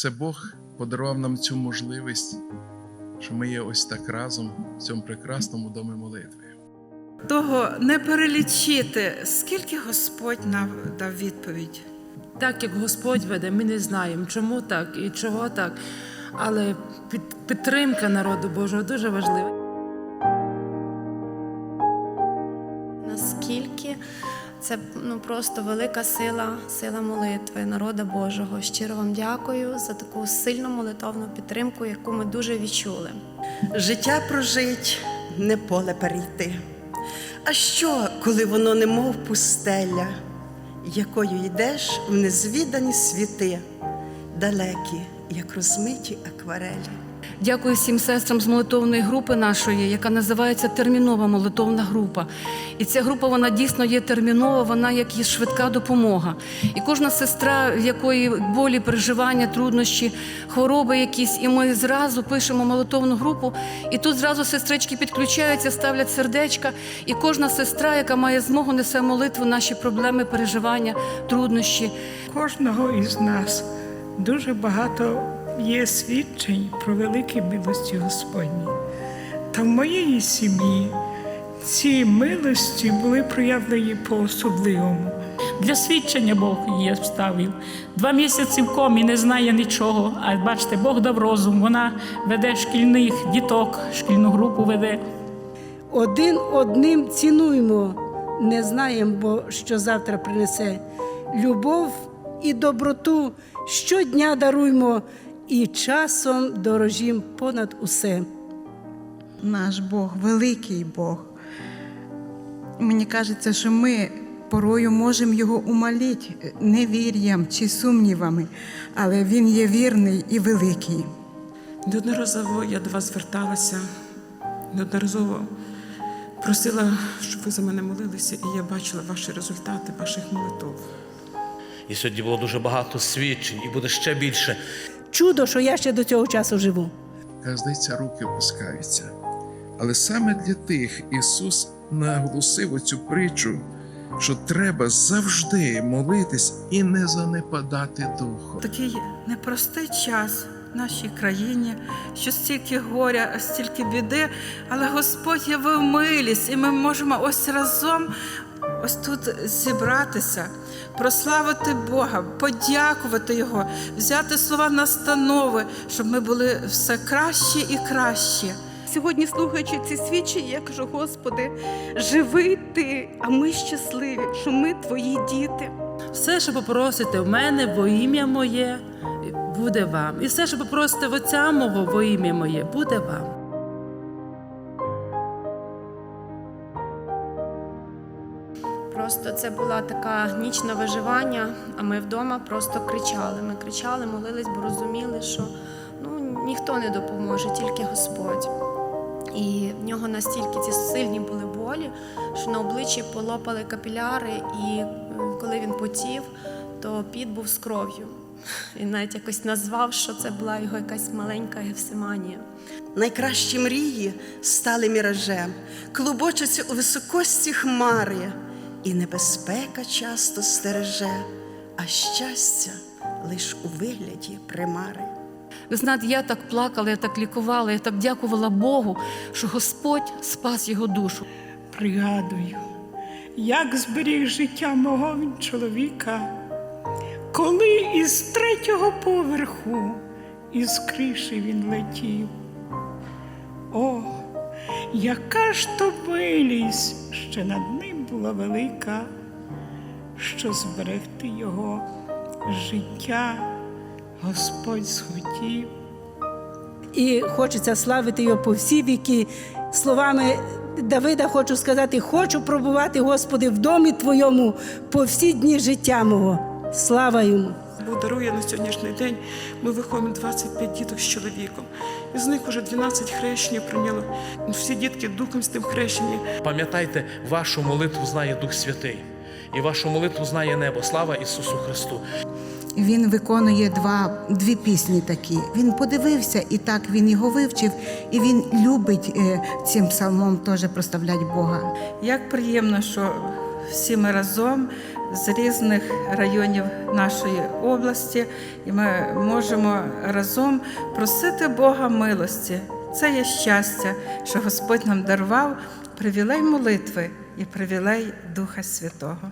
Це Бог подарував нам цю можливість, що ми є ось так разом в цьому прекрасному домі молитви. Того не перелічити, скільки Господь нам дав відповідь. Так як Господь веде, ми не знаємо, чому так і чого так. Але підтримка народу Божого дуже важлива. Наскільки це ну просто велика сила, сила молитви народа Божого. Щиро вам дякую за таку сильну молитовну підтримку, яку ми дуже відчули. Життя прожить, не поле перейти. А що, коли воно немов пустеля, якою йдеш в незвідані світи, далекі, як розмиті акварелі? Дякую всім сестрам з молитовної групи нашої, яка називається термінова молитовна група. І ця група вона дійсно є термінова, вона як є швидка допомога. І кожна сестра, в якої болі, переживання, труднощі, хвороби якісь, і ми зразу пишемо молитовну групу, і тут зразу сестрички підключаються, ставлять сердечка, і кожна сестра, яка має змогу, несе молитву, наші проблеми, переживання, труднощі. кожного із нас дуже багато є свідчень про великі милості Господні. Та в моєї сім'ї ці милості були проявлені по-особливому. Для свідчення Бог її вставив. Два місяці в комі не знає нічого. А бачите, Бог дав розум. Вона веде шкільних діток, шкільну групу веде. Один одним цінуємо, не знаємо, бо що завтра принесе. Любов і доброту щодня даруймо і часом дорожім понад усе. Наш Бог, великий Бог. Мені кажеться, що ми порою можемо його умолити невір'ям чи сумнівами, але він є вірний і великий. Неодноразово я до вас зверталася, неодноразово просила, щоб ви за мене молилися, і я бачила ваші результати, ваших молитв. І сьогодні було дуже багато свідчень, і буде ще більше. Чудо, що я ще до цього часу живу. Здається, руки опускаються. Але саме для тих Ісус наголосив оцю притчу, що треба завжди молитись і не занепадати духом. Такий непростий час в нашій країні, що стільки горя, стільки біди, але Господь явив милість, і ми можемо ось разом. Ось тут зібратися, прославити Бога, подякувати Його, взяти слова настанови, щоб ми були все кращі і кращі. Сьогодні, слухаючи ці свідчення, я кажу, Господи, живий ти, а ми щасливі, що ми твої діти. Все, що попросите в мене во ім'я моє, буде вам. І все, що попросите в Отця мого во ім'я моє, буде вам. Просто це була така ніч на виживання, а ми вдома просто кричали. Ми кричали, молились, бо розуміли, що ну, ніхто не допоможе, тільки Господь. І в нього настільки ці сильні були болі, що на обличчі полопали капіляри, і е, коли він потів, то піт був з кров'ю. Він навіть якось назвав, що це була його якась маленька гефсиманія. Найкращі мрії стали міражем, клубочаться у високості хмари, і небезпека часто стереже, а щастя лиш у вигляді примари. Ви знаєте, я так плакала, я так лікувала, я так дякувала Богу, що Господь спас його душу. Пригадую, як зберіг життя мого чоловіка, коли із третього поверху із криші він летів. О, яка ж то милість ще над була велика, що зберегти його життя Господь схотів. І хочеться славити його по всі віки. Словами Давида хочу сказати: хочу пробувати, Господи, в домі Твоєму по всі дні життя мого. Слава йому! Бог дарує на сьогоднішній день. Ми виховуємо 25 діток з чоловіком. Із них уже 12 хрещення прийняло. Всі дітки духом з тим хрещені. Пам'ятайте, вашу молитву знає Дух Святий, і вашу молитву знає небо. Слава Ісусу Христу! Він виконує два, дві пісні такі. Він подивився, і так він його вивчив, і він любить е, цим псалмом теж проставляти Бога. Як приємно, що всі ми разом з різних районів нашої області, і ми можемо разом просити Бога милості. Це є щастя, що Господь нам дарував привілей молитви і привілей Духа Святого.